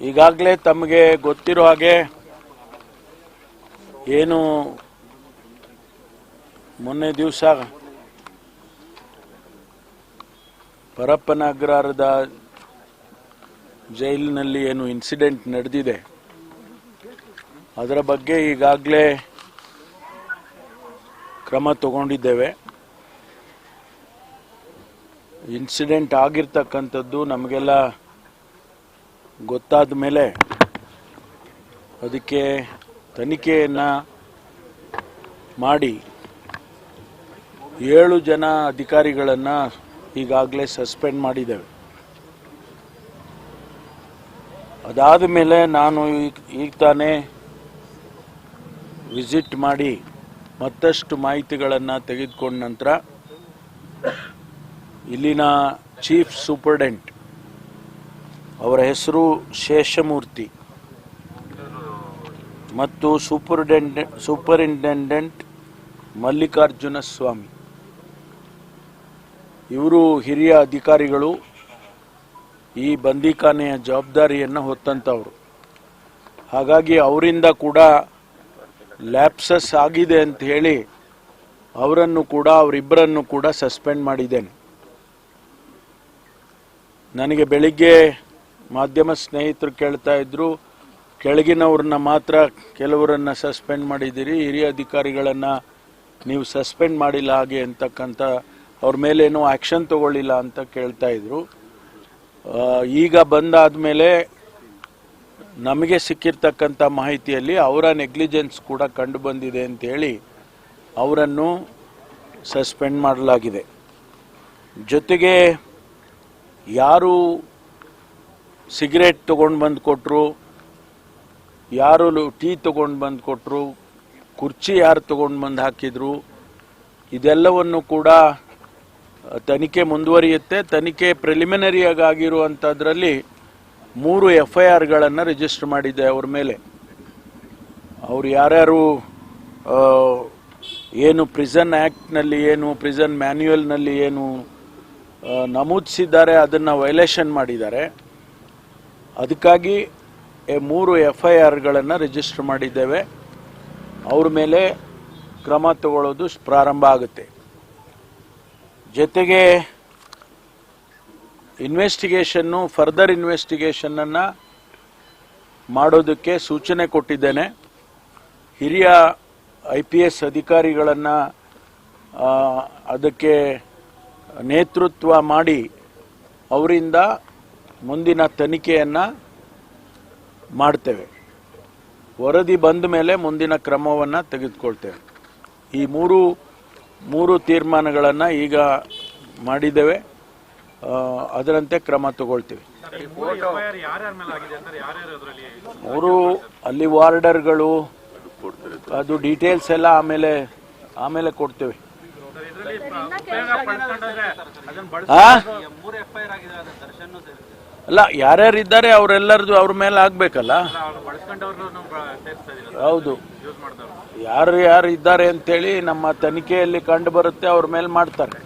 ಈಗಾಗಲೇ ತಮಗೆ ಗೊತ್ತಿರೋ ಹಾಗೆ ಏನು ಮೊನ್ನೆ ದಿವಸ ಪರಪ್ಪನಗರದ ಜೈಲಿನಲ್ಲಿ ಏನು ಇನ್ಸಿಡೆಂಟ್ ನಡೆದಿದೆ. ಅದರ ಬಗ್ಗೆ ಈಗಾಗಲೇ ಕ್ರಮ ತಗೊಂಡಿದ್ದೇವೆ. ಇನ್ಸಿಡೆಂಟ್ ಆಗಿರ್ತಕ್ಕಂಥದ್ದು ನಮಗೆಲ್ಲ ಗೊತ್ತಾದ ಮೇಲೆ ಅದಕ್ಕೆ ತನಿಖೆಯನ್ನು ಮಾಡಿ ಏಳು ಜನ ಅಧಿಕಾರಿಗಳನ್ನು ಈಗಾಗಲೇ ಸಸ್ಪೆಂಡ್ ಮಾಡಿದ್ದೇವೆ. ಅದಾದ ಮೇಲೆ ನಾನು ಈಗ ತಾನೇ ವಿಸಿಟ್ ಮಾಡಿ ಮತ್ತಷ್ಟು ಮಾಹಿತಿಗಳನ್ನು ತೆಗೆದುಕೊಂಡ ನಂತರ ಇಲ್ಲಿನ ಚೀಫ್ ಸೂಪರ್ಡೆಂಟ್ ಅವರ ಹೆಸರು ಶೇಷಮೂರ್ತಿ. ಮತ್ತು ಸೂಪರ್ಡೆಂಟ್ ಸೂಪರಿಂಟೆಂಡೆಂಟ್ ಮಲ್ಲಿಕಾರ್ಜುನ ಸ್ವಾಮಿ. ಇವರು ಹಿರಿಯ ಅಧಿಕಾರಿಗಳು, ಈ ಬಂದಿಖಾನೆಯ ಜವಾಬ್ದಾರಿಯನ್ನು ಹೊತ್ತಂತವರು. ಹಾಗಾಗಿ ಅವರಿಂದ ಕೂಡ ಲ್ಯಾಪ್ಸಸ್ ಆಗಿದೆ ಅಂತ ಹೇಳಿ ಅವರನ್ನು ಕೂಡ, ಅವರಿಬ್ಬರನ್ನು ಕೂಡ ಸಸ್ಪೆಂಡ್ ಮಾಡಿದ್ದೇನೆ. ನನಗೆ ಬೆಳಿಗ್ಗೆ ಮಾಧ್ಯಮ ಸ್ನೇಹಿತರು ಕೇಳ್ತಾ ಇದ್ರು, ಕೆಳಗಿನವ್ರನ್ನ ಮಾತ್ರ ಕೆಲವರನ್ನ ಸಸ್ಪೆಂಡ್ ಮಾಡಿದ್ದೀರಿ, ಹಿರಿಯ ಅಧಿಕಾರಿಗಳನ್ನ ನೀವು ಸಸ್ಪೆಂಡ್ ಮಾಡಿಲ್ಲ ಹಾಗೆ ಅಂತಕ್ಕಂಥ ಅವ್ರ ಮೇಲೆ ಏನೋ ಆಕ್ಷನ್ ತಗೊಳ್ಳಿಲ್ಲ ಅಂತ ಕೇಳ್ತಾ ಇದ್ರು. ಈಗ ಬಂದಾದ ಮೇಲೆ ನಮಗೆ ಸಿಕ್ಕಿರ್ತಕ್ಕಂಥ ಮಾಹಿತಿಯಲ್ಲಿ ಅವರ ನೆಗ್ಲಿಜೆನ್ಸ್ ಕೂಡ ಕಂಡು ಬಂದಿದೆ ಅಂತೇಳಿ ಅವರನ್ನು ಸಸ್ಪೆಂಡ್ ಮಾಡಲಾಗಿದೆ. ಜೊತೆಗೆ ಯಾರು ಸಿಗರೇಟ್ ತೊಗೊಂಡು ಬಂದು ಕೊಟ್ಟರು ಯಾರು ಟೀ ತೊಗೊಂಡು ಬಂದು ಕೊಟ್ಟರು ಕುರ್ಚಿ ಯಾರು ತೊಗೊಂಡು ಬಂದು ಹಾಕಿದ್ರು, ಇದೆಲ್ಲವನ್ನು ಕೂಡ ತನಿಖೆ ಮುಂದುವರಿಯುತ್ತೆ. ತನಿಖೆ ಪ್ರಿಲಿಮಿನರಿಯಾಗಿ ಆಗಿರುವಂಥದ್ರಲ್ಲಿ ಮೂರು ಎಫ್ ಐ ಆರ್ಗಳನ್ನು ರಿಜಿಸ್ಟರ್ ಮಾಡಿದೆ ಅವ್ರ ಮೇಲೆ. ಅವರು ಯಾರ್ಯಾರು ಏನು ಪ್ರಿಸನ್ ಆ್ಯಕ್ಟ್ನಲ್ಲಿ ಏನು ಪ್ರಿಸನ್ ಮ್ಯಾನ್ಯುಯಲ್ನಲ್ಲಿ ಏನು ನಮೂದಿಸಿದ್ದಾರೆ, ಅದನ್ನು ವೈಲೇಷನ್ ಮಾಡಿದ್ದಾರೆ. ಅದಕ್ಕಾಗಿ ಮೂರು ಎಫ್ ಐ ಆರ್ಗಳನ್ನು ರಿಜಿಸ್ಟರ್ ಮಾಡಿದ್ದೇವೆ. ಅವ್ರ ಮೇಲೆ ಕ್ರಮ ತಗೊಳ್ಳೋದು ಪ್ರಾರಂಭ ಆಗುತ್ತೆ. ಜೊತೆಗೆ ಇನ್ವೆಸ್ಟಿಗೇಷನ್ನು ಫರ್ದರ್ ಇನ್ವೆಸ್ಟಿಗೇಷನನ್ನು ಮಾಡೋದಕ್ಕೆ ಸೂಚನೆ ಕೊಟ್ಟಿದ್ದೇನೆ. ಹಿರಿಯ ಐ ಪಿ ಎಸ್ ಅಧಿಕಾರಿಗಳನ್ನು ಅದಕ್ಕೆ ನೇತೃತ್ವ ಮಾಡಿ ಅವರಿಂದ ಮುಂದಿನ ತನಿಖೆಯನ್ನು ಮಾಡ್ತೇವೆ. ವರದಿ ಬಂದ ಮೇಲೆ ಮುಂದಿನ ಕ್ರಮವನ್ನು ತೆಗೆದುಕೊಳ್ತೇವೆ. ಈ ಮೂರು ಮೂರು ತೀರ್ಮಾನಗಳನ್ನು ಈಗ ಮಾಡಿದ್ದೇವೆ. ಅದರಂತೆ ಕ್ರಮ ತಗೊಳ್ತೀವಿ. ಮೂರು ಅಲ್ಲಿ ವಾರ್ಡರ್ಗಳು ಅದು ಡೀಟೇಲ್ಸ್ ಎಲ್ಲ ಆಮೇಲೆ ಆಮೇಲೆ ಕೊಡ್ತೇವೆ? ಅಲ್ಲ ಯಾರ್ಯಾರು ಇದ್ದಾರೆ ಅವರೆಲ್ಲರದು ಅವ್ರ ಮೇಲೆ ಆಗ್ಬೇಕಲ್ಲ? ಹೌದು. ಯಾರು ಯಾರು ಇದ್ದಾರೆ ಅಂತೇಳಿ ನಮ್ಮ ತನಿಖೆಯಲ್ಲಿ ಕಂಡು ಬರುತ್ತೆ ಅವ್ರ ಮೇಲೆ ಮಾಡ್ತಾರೆ.